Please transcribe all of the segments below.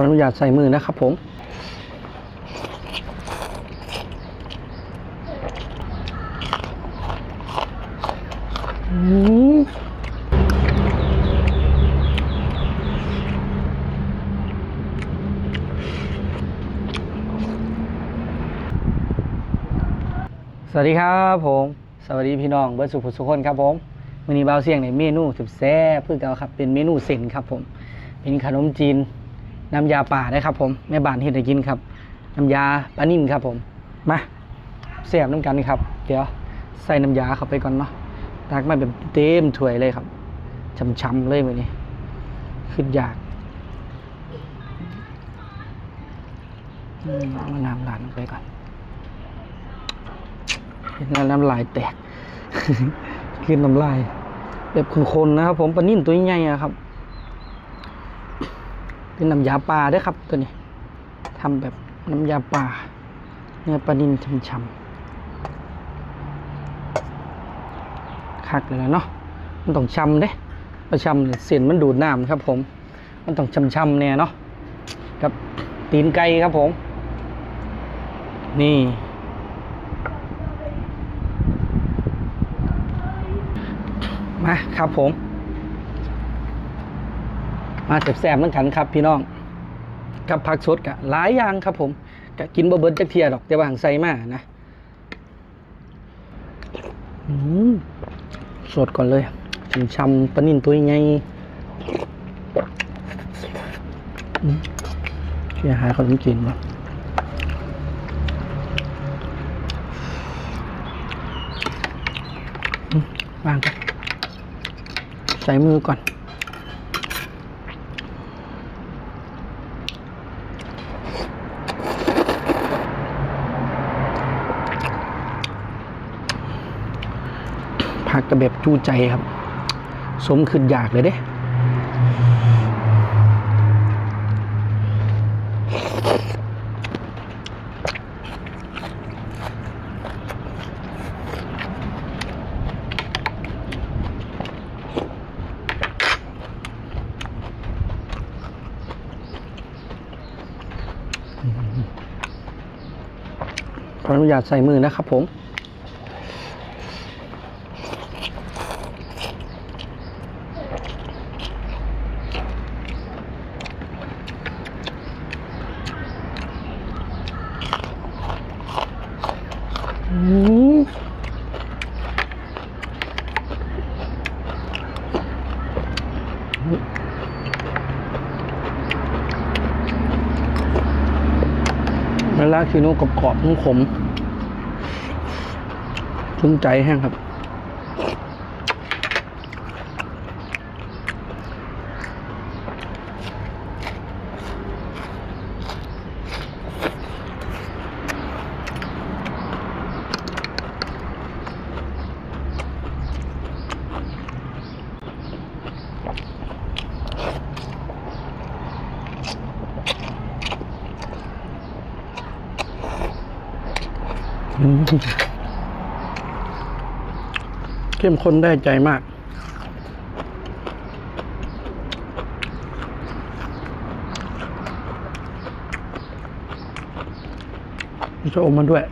ออนุญาตใส่มือนะครับผมสวัสดีครับผม สวัสดีพี่น้องเบิร์ดสุขสุขคนครับผมวันนี้บ่าวเสียงในเมนูสุดแซ่บเพื่อเก่าครับเป็นเมนูเส้นครับผม เป็นขนมจีน น้ำยาป่าได้ครับผมแม่บ้านเฮ็ดให้กินครับน้ำยาปลานิ่มครับผมมาเสียบน้ำกันครับ เดี๋ยวใส่น้ำยาเข้าไปก่อนเนาะตักมาแบบเต็มถ้วยเลยครับช่ำๆเลยมือนี้ขึ้นยากมาน้ำหลานลงไปก่อนเห็นแล้วน้ำลายแตกขึ้นน้ำลาย แบบคนๆนะครับผมปลานิ่มตัวใหญ่ๆครับ เป็นน้ำยาปลาด้วยครับตัวนี้ทำแบบน้ำยาปลาเนื้อปลานิ่มช่ำๆคักเลยนะเนาะมันต้องช่ำเด้ประช่ำเนี่ยเส้นมันดูดน้ำครับผม มันต้องช่ำๆเนี่ยเนาะกับตีนไก่ครับผม นี่มาครับผม มาแสบๆเหมือนกันครับ พี่น้องกับผักสดกะหลายอย่างครับ ผมกะกินบ่เบิดจักเทียดอกแต่ว่าหังใส่มานะอืมสดก่อนเลยช่ำๆปนินตัวใหญ่เชียหาขนมจีนมาอืมวางกันใส่มือก่อน กกระแบบจูใจครับ สมขึ้นอยากเลยเด้ขออนุญาตใส่มือนะครับผม เวลาคิโนกรอบๆของขมชุ่มใจแห้งครับ อืม เข้มข้นได้ใจมากมีชะอมมาด้วย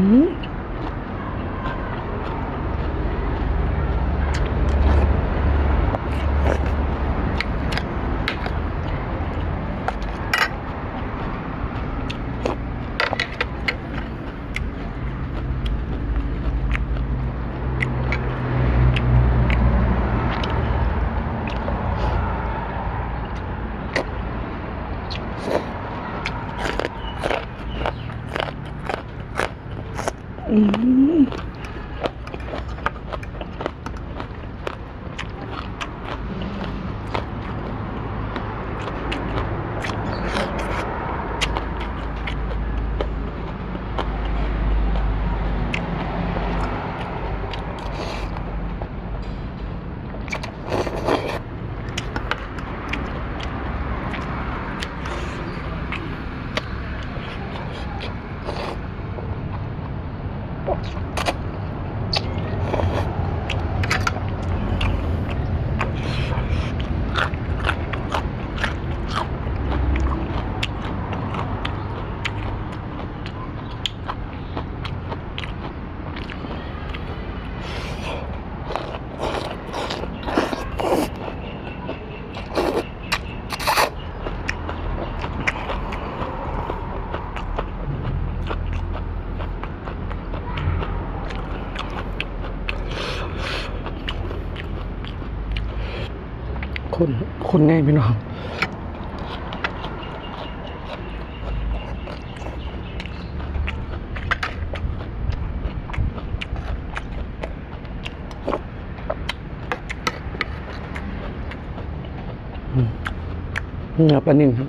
嗯 Mm-hmm. คนคนง่ายพี่น้องอืมนี่ครับอันนี้ครับ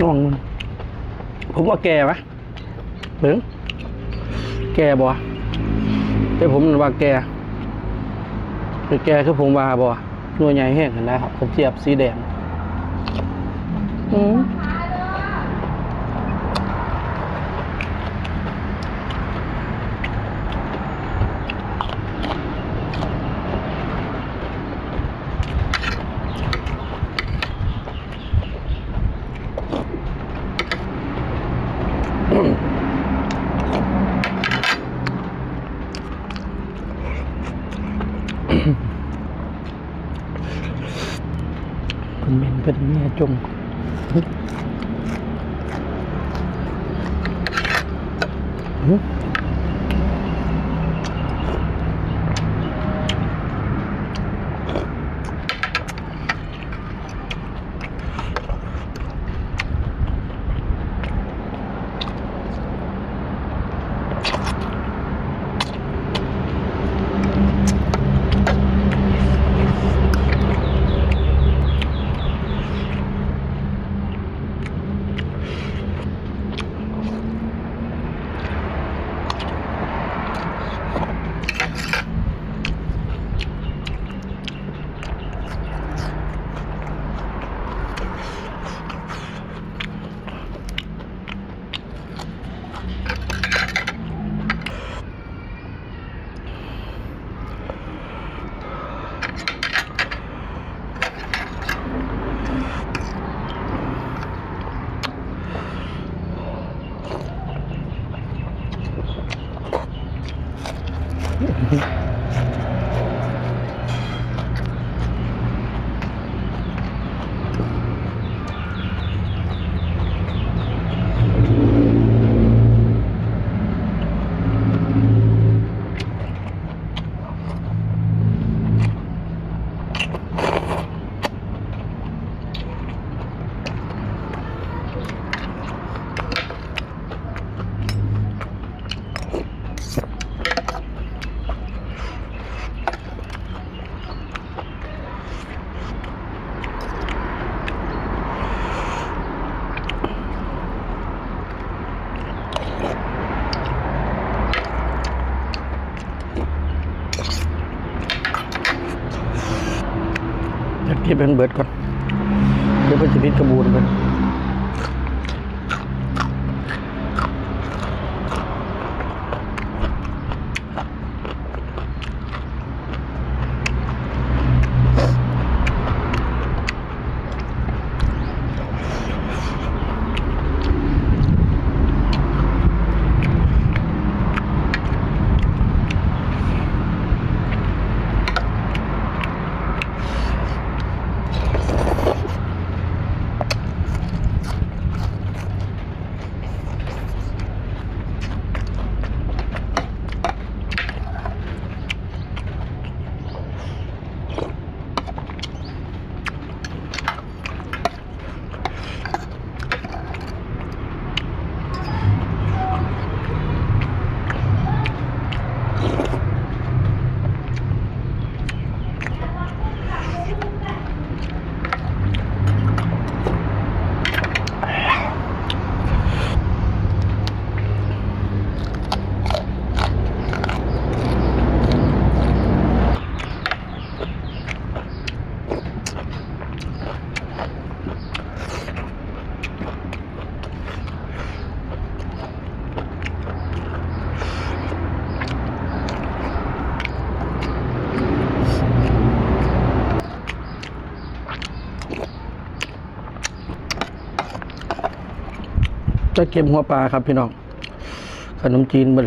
ลองมันผมว่าแก่ไหมเบิ้งแก่บ่ แต่ผมว่าแกคือแก่คือผมว่าบ่หน่วยใหญ่แห้งเห็นไหมครับผมเทียบสีแดง อืมคุณเมน เป็นเมียจม เป็นเบิดก่อนเดี๋ยวเพิ่นจะพิดกระบูนเพิ่น จะเก็บหัวปลาครับพี่น้องขนมจีนเมื่อ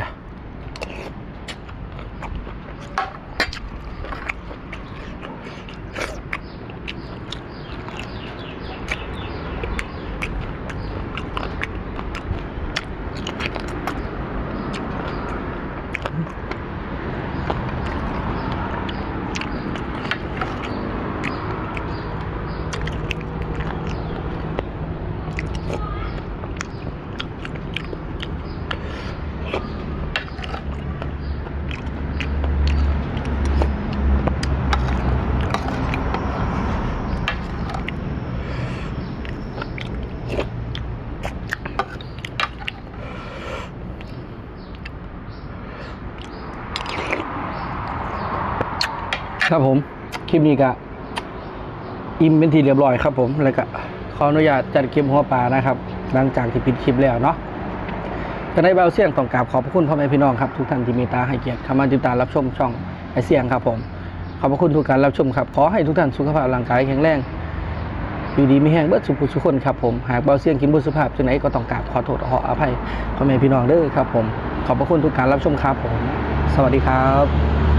ครับผมคลิปนี้ก็อิ่มเป็นทีเรียบร้อยครับ ผมแล้วก็ขออนุญาตจัดเก็บหัวปลานะครับ หลังจากที่ปิดคลิปแล้วเนาะจะได้เบาเสียงต้องกราบขอบพระคุณพ่อแม่พี่น้องครับทุกท่านที่เมีตาให้เกียรติเข้ามาติดตามรับชมช่องไอเสียงครับผมขอบพระคุณทุกการรับชมครับขอให้ทุกท่านสุขภาพร่างกายแข็งแรงอยู่ดีไม่แห้งเบิดสุขสุขคนครับผมหากเบาเสียงกินบุญสุภาพจังไหนก็ต้องกราบขอโทษขออภัยพ่อแม่พี่น้องเด้อครับผมขอบพระคุณทุกการรับชมครับผม สวัสดีครับ